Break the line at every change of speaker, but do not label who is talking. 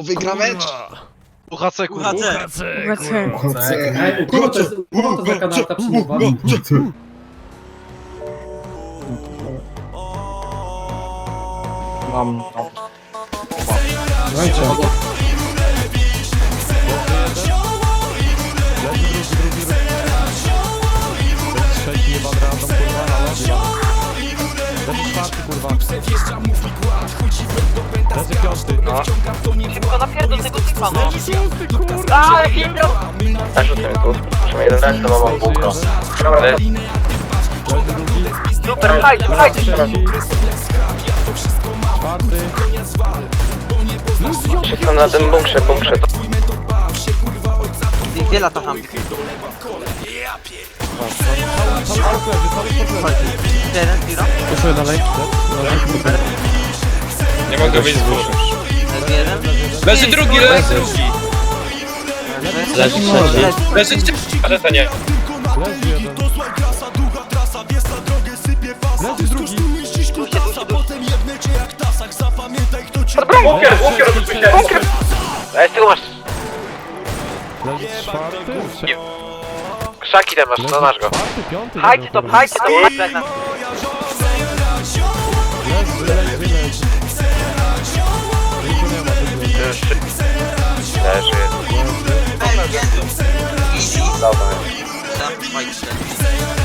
Kto wygra mecz?
UHC kurwa.
UHC.
UHC.
Ej, kogo to jest, kogo to za kanałka przyjmowa?
Mam.
Słuchajcie,
Trzeci jebany random kurwa, ale Leży czwarty kurwa. Leży piąty. No.
Szybko napierdol tego typa, no. A, jaki miał...
Tak, rzucę mi tu. Musimy jeden dać, to mam bukro. Dobra.
Super.
Trzeci. Czwarty.
Wszystko na tym bunkrze, bunkrze.
Dwie lata tam. Jeden, zero.
Proszę dalej.
Nie mogę wyjść z burzy.
Leży
drugi, leży drugi.
Leży
trzeci.
Leży trzeci. Ale to nie.
Bunkier, bunkier, Bunkier! Ej, tyłu masz
Leży czwarty. Trze-
krzaki te masz, no masz go.
czwarty, piąty. Leży,
to, hajdzie to, hajdzie to.
Leży.
Easy.
Dobra.
Tam, hajdzie.